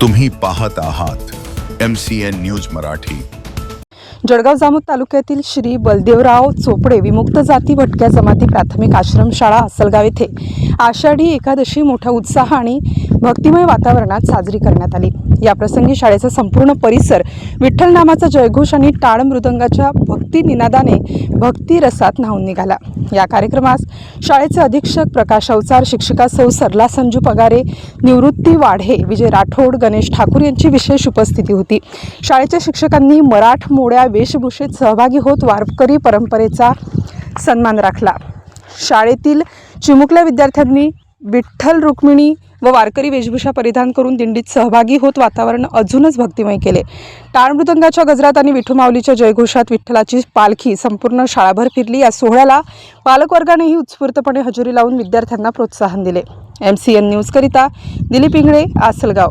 तुम्ही पाहत आहात M C N news Marathi. Jalgaon Jamod तालुक्यातील श्री बलदेवराव चोपडे विमुक्त जाती भटक्या जमाती प्राथमिक आश्रमशाळा असलगाव येथे. आषाढी एकादशी मोठ्या उत्साह आणि भक्तिमय वातावरणात साजरी करण्यात आली. या प्रसंगी शाळेचा संपूर्ण परिसर विठ्ठल नामाचा जयघोष आणि टाळ मृदंगाच्या भक्ती निनादाने भक्ती रसात न्हावून निघाला. या कार्यक्रमास शाळेचे अधीक्षक प्रकाश अवचार शिक्षिका सौ सरला संजू पगारे निवृत्ती वाढे विजय राठोड गणेश ठाकूर यांची विशेष उपस्थिती होती. शाळेच्या शिक्षकांनी मराठ मोड्या वेशभूषेत सहभागी होत वारकरी परंपरेचा सन्मान राखला. शाळेतील चिमुकल्या विद्यार्थ्यांनी विठ्ठल रुक्मिणी व वारकरी वेशभूषा परिधान करून दिंडीत सहभागी होत वातावरण अजूनच भक्तिमय केले. टाळ मृदंगाच्या गजरात आणि विठुमाऊलीच्या जयघोषात विठ्ठलाची पालखी संपूर्ण शाळाभर फिरली. या सोहळ्याला पालकवर्गानेही उत्स्फूर्तपणे हजेरी लावून विद्यार्थ्यांना प्रोत्साहन दिले. एम सी एन न्यूजकरिता दिलीप इंगळे आसलगाव.